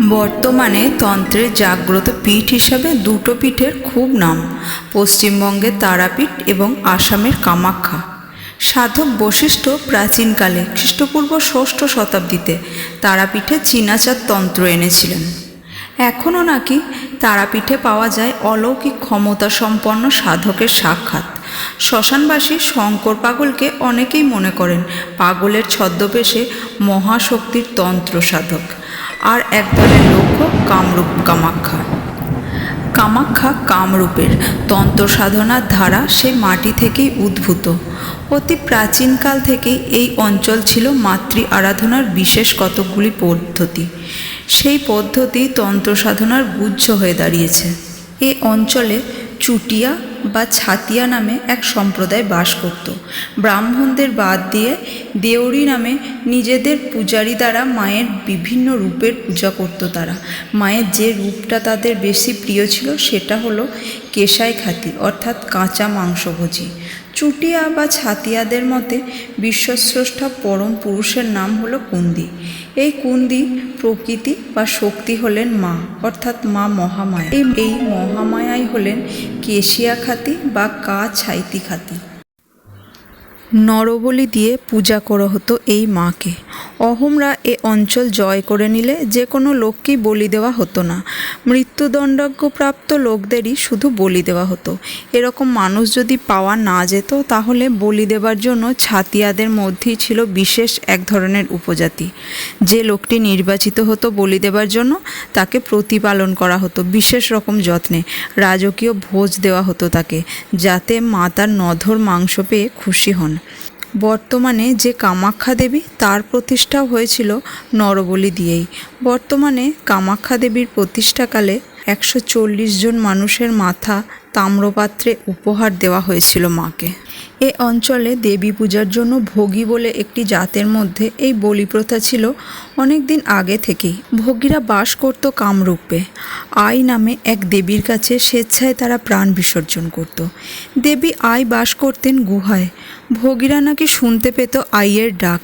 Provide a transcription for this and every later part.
বর্তমানে তন্ত্রের জাগ্রত পীঠ হিসাবে দুটো পীঠের খুব নাম, পশ্চিমবঙ্গের তারাপীঠ এবং আসামের কামাখ্যা। সাধক বশিষ্ঠ প্রাচীনকালে খ্রিস্টপূর্ব ষষ্ঠ শতাব্দীতে তারাপীঠে চীনাচার তন্ত্র এনেছিলেন। এখনও নাকি তারাপীঠে পাওয়া যায় অলৌকিক ক্ষমতা সম্পন্ন সাধকের সাক্ষাৎ। শ্মশানবাসী শঙ্কর পাগলকে অনেকেই মনে করেন পাগলের ছদ্মবেশে মহাশক্তির তন্ত্র সাধক। আর একদলের লক্ষ্য কামরূপ কামাখ্যা। কামাখ্যা কামরূপের তন্ত্র সাধনার ধারা সে মাটি থেকেই উদ্ভূত। অতি প্রাচীনকাল থেকেই এই অঞ্চল ছিল মাতৃ আরাধনার বিশেষ কতকগুলি পদ্ধতি। সেই পদ্ধতি তন্ত্র সাধনার গুচ্ছ হয়ে দাঁড়িয়েছে। এ অঞ্চলে চুটিয়া বা ছাতিয়া নামে এক সম্প্রদায় বাস করত। ব্রাহ্মণদের বাদ দিয়ে দেউরি নামে নিজেদের পূজারি দ্বারা মায়ের বিভিন্ন রূপের পূজা করত তারা। মায়ের যে রূপটা তাদের বেশি প্রিয় ছিল সেটা হলো কেশাই খাতি, অর্থাৎ কাঁচা মাংসভোজী। চুটিয়া বা ছাতিয়াদের মতে বিশ্বস্রষ্টা পরম পুরুষের নাম হলো কুন্দি। এই কুন্দি প্রকৃতি বা শক্তি হলেন মা, অর্থাৎ মা মহামায়া। এই মহামায়াই হলেন কেশিয়া খাতি বা কা ছাইতি খাতি। নরবলি দিয়ে পূজা করা হতো এই মাকে। অহমরা এ অঞ্চল জয় করে নিলে যে কোনো লোককেই বলি দেওয়া হতো না। মৃত্যুদণ্ডাজ্ঞপ্রাপ্ত লোকদেরই শুধু বলি দেওয়া হতো। এরকম মানুষ যদি পাওয়া না যেত, তাহলে বলি দেবার জন্য ছাতিয়াদের মধ্যেই ছিল বিশেষ এক ধরনের উপজাতি। যে লোকটি নির্বাচিত হতো বলি দেবার জন্য, তাকে প্রতিপালন করা হতো বিশেষ রকম যত্নে। রাজকীয় ভোজ দেওয়া হতো তাকে, যাতে মাতার নধর মাংস পেয়ে খুশি হন। বর্তমানে যে কামাখ্যা দেবী, তার প্রতিষ্ঠা হয়েছিল নরবলি দিয়েই। বর্তমানে কামাখ্যা দেবীর প্রতিষ্ঠাকালে একশো চল্লিশ জন মানুষের মাথা তাম্রপাত্রে উপহার দেওয়া হয়েছিল মাকে। এ অঞ্চলে দেবী পূজার জন্য ভোগী বলে একটি জাতের মধ্যে এই বলি প্রথা ছিল অনেক দিন আগে থেকেই। ভোগীরা বাস করত কামরূপে। আই নামে এক দেবীর কাছে স্বেচ্ছায় তারা প্রাণ বিসর্জন করত। দেবী আই বাস করতেন গুহায়। ভোগীরা নাকি শুনতে পেত আইয়ের ডাক।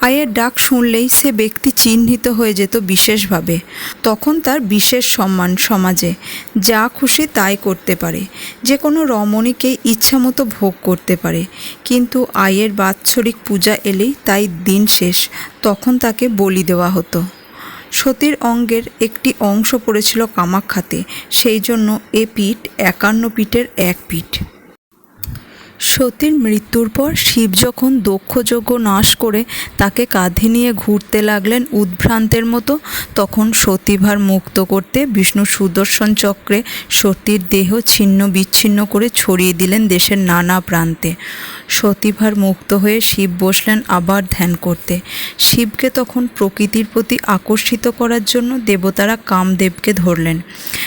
আইয়ের ডাক শুনলেই সে ব্যক্তি চিহ্নিত হয়ে যেত বিশেষভাবে। তখন তার বিশেষ সম্মান সমাজে। যা খুশি তাই করতে পারে। যে কোনো রমণীকে ইচ্ছামতো ভোগ করতে পারে। কিন্তু আয়ের বাৎসরিক পূজা এলেই তাই দিন শেষ, তখন তাকে বলি দেওয়া হতো। সতীর অঙ্গের একটি অংশ পড়েছিল কামাখ্যাতে, সেই জন্য এ পিঠ একান্ন পিঠের এক পীঠ। সতীর মৃত্যুর পর শিব যখন দক্ষযজ্ঞ নাশ করে তাকে কাঁধে নিয়ে ঘুরতে লাগলেন উদ্ভ্রান্তের মতো, তখন সতীভার মুক্ত করতে বিষ্ণু সুদর্শন চক্রে সতীর দেহ ছিন্ন বিচ্ছিন্ন করে ছড়িয়ে দিলেন দেশের নানা প্রান্তে। সতীভার মুক্ত হয়ে শিব বসলেন আবার ধ্যান করতে। শিবকে তখন প্রকৃতির প্রতি আকর্ষিত করার জন্য দেবতারা কামদেবকে ধরলেন।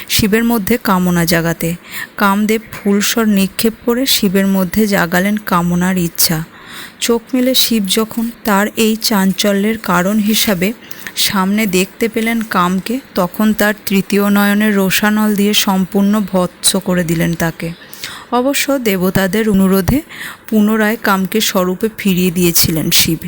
শিবের মধ্যে কামনা জাগাতে। কামদেব ফুলস্বর নিক্ষেপ করে শিবের মধ্যে জাগালেন কামনার ইচ্ছা। চোখ মেলে শিব যখন তার এই চাঞ্চল্যের কারণ হিসাবে সামনে দেখতে পেলেন কামকে, তখন তার তৃতীয় নয়নের রোষানল দিয়ে সম্পূর্ণ ভৎস করে দিলেন তাকে। অবশ্য দেবতাদের অনুরোধে পুনরায় কামকে স্বরূপে ফিরিয়ে দিয়েছিলেন শিব।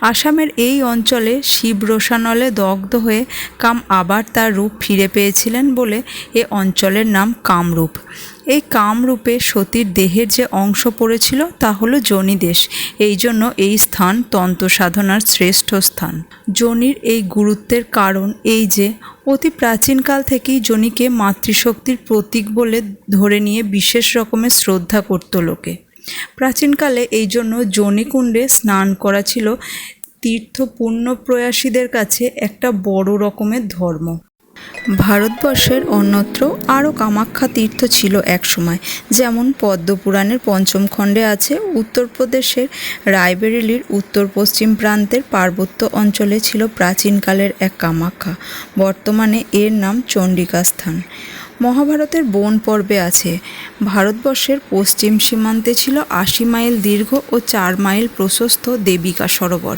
আসামের এই অঞ্চলে শিব রোষানলে দগ্ধ হয়ে কাম আবার তার রূপ ফিরে পেয়েছিলেন বলে এ অঞ্চলের নাম কামরূপ। এই কামরূপে সতীর দেহের যে অংশ পড়েছিল তা হলো জনিদেশ এই জন্য এই স্থান তন্ত্র সাধনার শ্রেষ্ঠ স্থান। জনির এই গুরুত্বের কারণ এই যে অতি প্রাচীনকাল থেকেই জনিকে মাতৃশক্তির প্রতীক বলে ধরে নিয়ে বিশেষ রকমের শ্রদ্ধা করত লোকে। প্রাচীনকালে এই জন্য জনিকুণ্ডে স্নান করা ছিল তীর্থ পুণ্য প্রয়াসীদের কাছে একটা বড় রকমের ধর্ম। ভারতবর্ষের অন্যত্র আরও কামাখ্যা তীর্থ ছিল একসময় যেমন পদ্মপুরাণের পঞ্চম খণ্ডে আছে উত্তরপ্রদেশের রায়বেরেলির উত্তর পশ্চিম প্রান্তের পার্বত্য অঞ্চলে ছিল প্রাচীনকালের এক কামাখ্যা, বর্তমানে এর নাম চণ্ডিকা স্থান মহাভারতের বন পর্বে আছে, ভারতবর্ষের পশ্চিম সীমান্তে ছিল আশি মাইল দীর্ঘ ও চার মাইল প্রশস্ত দেবিকা সরোবর।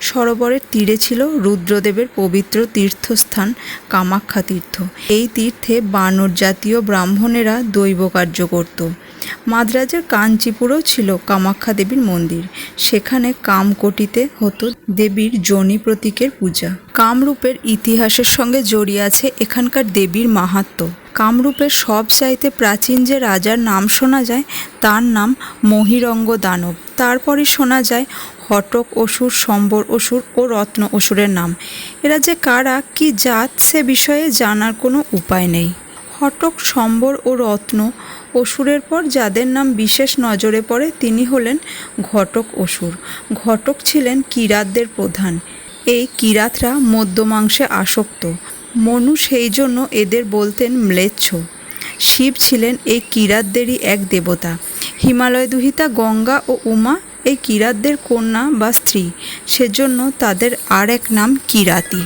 সরোবরের তীরে ছিল রুদ্রদেবের পবিত্র তীর্থস্থান কামাখ্যা তীর্থ। এই তীর্থে বানর জাতীয় ব্রাহ্মণেরা দৈব কার্য করত। মাদ্রাজের কাঞ্চিপুরেও ছিল কামাখ্যা দেবীর মন্দির। সেখানে কামকোটিতে হতো দেবীর জনি প্রতীকের পূজা। কামরূপের ইতিহাসের সঙ্গে জড়িয়ে আছে এখানকার দেবীর মাহাত্ম্য কামরূপের সব চাইতে প্রাচীন যে রাজার নাম শোনা যায়, তার নাম মহিরঙ্গ দানব। তারপরই শোনা যায় হটক অসুর, সম্বর অসুর ও রত্ন অসুরের নাম। এরা যে কারা, কি জাত, সে বিষয়ে জানার কোনো উপায় নেই। হটক, সম্বর ও রত্ন অসুরের পর যাদের নাম বিশেষ নজরে পড়ে, তিনি হলেন ঘটক অসুর। ঘটক ছিলেন কিরাতদের প্রধান। এই কিরাতরা মদ্যমাংসে আসক্ত। মনু সেই জন্য এদের বলতেন ম্লেচ্ছ। শিব ছিলেন এই কিরাতদেরই এক দেবতা। হিমালয় দুহিতা গঙ্গা ও উমা এই কিরাতদের কন্যা বা স্ত্রী। সেজন্য তাদের আর এক নাম কিরাতি।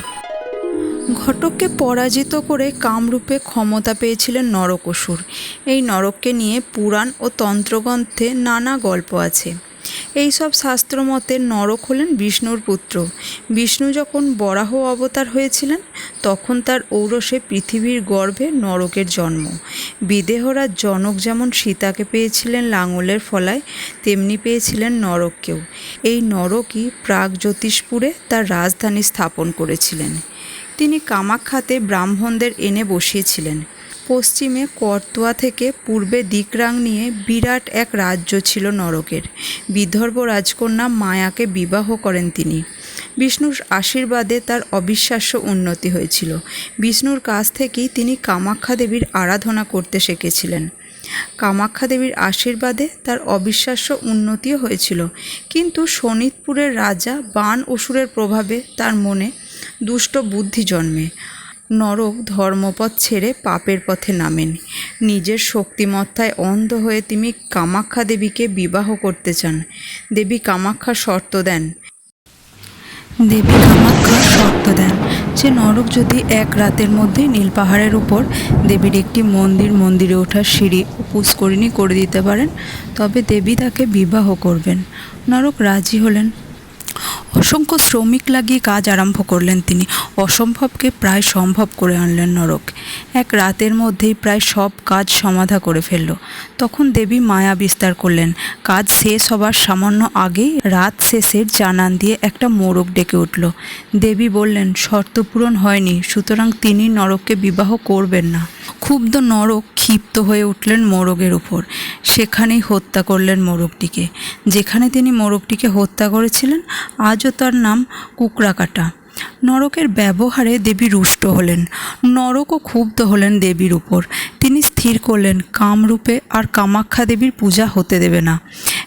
ঘটককে পরাজিত করে কামরূপে ক্ষমতা পেয়েছিলেন নরকসুর। এই নরককে নিয়ে পুরাণ ও তন্ত্রগ্রন্থে নানা গল্প আছে। এই সব শাস্ত্রমতে নরক হলেন বিষ্ণুর পুত্র। বিষ্ণু যখন বরাহ অবতার হয়েছিলেন, তখন তার ঔরসে পৃথিবীর গর্ভে নরকের জন্ম। বিদেহরা জনক যেমন সীতাকে পেয়েছিলেন লাঙলের ফলায়, তেমনি পেয়েছিলেন নরককেও। এই নরকই প্রাগ জ্যোতিষপুরে তার রাজধানী স্থাপন করেছিলেন। তিনি কামাখ্যাতে ব্রাহ্মণদের এনে বসিয়েছিলেন। পশ্চিমে করতোয়া থেকে পূর্বে দিকরাং নিয়ে বিরাট এক রাজ্য ছিল নরকের। বিদর্ভ রাজকন্যা মায়াকে বিবাহ করেন তিনি। বিষ্ণুর আশীর্বাদে তার অবিশ্বাস্য উন্নতি হয়েছিল। বিষ্ণুর কাছ থেকেই তিনি কামাখ্যা দেবীর আরাধনা করতে শিখেছিলেন। কামাখ্যা দেবীর আশীর্বাদে তার অবিশ্বাস্য উন্নতিও হয়েছিল। কিন্তু শোনিতপুরের রাজা বান অসুরের প্রভাবে তার মনে দুষ্ট বুদ্ধি জন্মে। নরক ধর্মপথ ছেড়ে পাপের পথে নামেন। নিজের শক্তিমত্তায় অন্ধ হয়ে তিনি কামাখ্যা দেবীকে বিবাহ করতে চান। দেবী কামাখ্যা শর্ত দেন। দেবী কামাখ্যা শর্ত দেন যে নরক যদি এক রাতের মধ্যে নীল পাহাড়ের উপর দেবীর একটি মন্দির মন্দিরে ওঠার সিঁড়ি পুষ্করিণী করে দিতে পারেন, তবে দেবী তাকে বিবাহ করবেন। নরক রাজি হলেন। অসংখ্য শ্রমিক লাগিয়ে কাজ আরম্ভ করলেন তিনি। অসম্ভবকে প্রায় সম্ভব করে আনলেন নরক। এক রাতের মধ্যেই প্রায় সব কাজ সমাধা করে ফেলল। তখন দেবী মায়া বিস্তার করলেন, কাজ শেষ হবার সামান্য আগেই রাত শেষের জানান দিয়ে একটা মোরগ ডেকে উঠল। দেবী বললেন, শর্ত পূরণ হয়নি, সুতরাং তিনি নরককে বিবাহ করবেন না। ক্ষুব্ধ নরক ক্ষিপ্ত হয়ে উঠলেন মোরগের উপর। সেখানেই হত্যা করলেন মোরগটিকে। যেখানে তিনি মোরগটিকে হত্যা করেছিলেন, আজও তার নাম কুকড়াকাটা নরকের ব্যবহারে দেবী রুষ্ট হলেন। নরকও ক্ষুব্ধ হলেন দেবীর উপর। তিনি স্থির করলেন, কামরূপে আর কামাখ্যা দেবীর পূজা হতে দেবে না।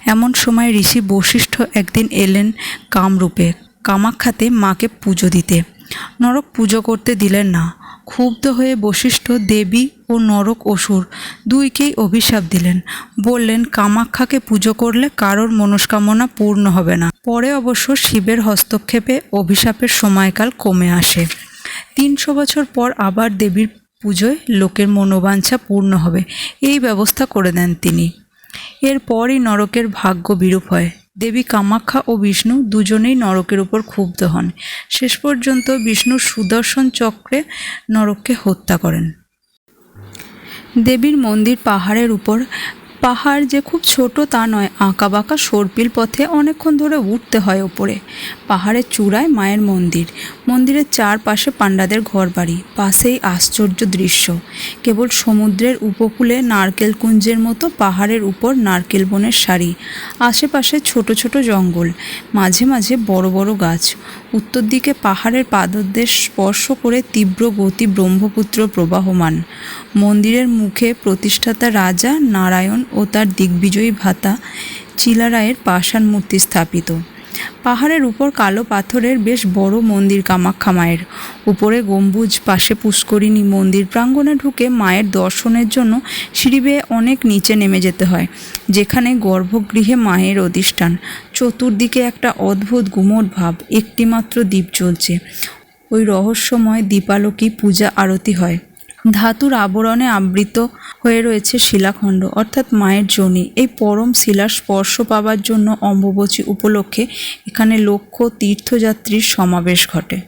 এমন সময় ঋষি বশিষ্ঠ একদিন এলেন কামরূপে, কামাখ্যাতে মাকে পুজো দিতে। নরক পুজো করতে দিলেন না। ক্ষুব্ধ হয়ে বশিষ্ঠ দেবী ও নরক অসুর দুইকেই অভিশাপ দিলেন। বললেন কামাখ্যাকে পুজো করলে কারোর মনস্কামনা পূর্ণ হবে না। পরে অবশ্য শিবের হস্তক্ষেপে অভিশাপের সময়কাল কমে আসে। তিনশো বছর পর আবার দেবীর পুজোয় লোকের মনোবাঞ্ছা পূর্ণ হবে। এই ব্যবস্থা করে দেন তিনি। এরপরই নরকের ভাগ্য বিরূপ হয়। দেবী কামাখ্যা ও বিষ্ণু দুজনেই নরকের উপর ক্ষুব্ধ হন। শেষ পর্যন্ত বিষ্ণু সুদর্শন চক্রে নরককে হত্যা করেন। দেবীর মন্দির পাহাড়ের উপর পাহাড় যে খুব ছোট তা নয় আঁকা বাঁকা সর্পিল পথে অনেকক্ষণ ধরে উঠতে হয় ওপরে। পাহাড়ের চূড়ায় মায়ের মন্দির। মন্দিরের চারপাশে পাণ্ডাদের ঘরবাড়ি। পাশেই আশ্চর্য দৃশ্য। কেবল সমুদ্রের উপকূলে নারকেল কুঞ্জের মতো পাহাড়ের উপর নারকেল বনের সারি। আশেপাশে ছোট ছোট জঙ্গল। মাঝে মাঝে বড় বড় গাছ। উত্তর দিকে পাহাড়ের পাদদেশ স্পর্শ করে তীব্র গতি ব্রহ্মপুত্র প্রবাহমান। মন্দিরের মুখে প্রতিষ্ঠাতা রাজা নারায়ণ ও তার দিগ্বিজয়ী ভাতা চিলারায়ের পাষাণ মূর্তি স্থাপিত। পাহাড়ের উপর কালো পাথরের বেশ বড় মন্দির কামাখ্যা মায়ের। উপরে গম্বুজ, পাশে পুষ্করিণী মন্দির প্রাঙ্গণে ঢুকে মায়ের দর্শনের জন্য সিঁড়ি বেয়ে অনেক নিচে নেমে যেতে হয়, যেখানে গর্ভগৃহে মায়ের অধিষ্ঠান। চতুর্দিকে একটা অদ্ভুত গুমট ভাব, একটিমাত্র দ্বীপ জ্বলছে। ওই রহস্যময় দীপালোকী পূজা আরতি হয়। ধাতুর আবরণে আবৃত হয়ে রয়েছে শিলাখণ্ড, অর্থাৎ মায়ের জনি। এই পরম শিলার স্পর্শ পাবার জন্য অম্বুবচী উপলক্ষে এখানে লক্ষ তীর্থযাত্রীর সমাবেশ ঘটে।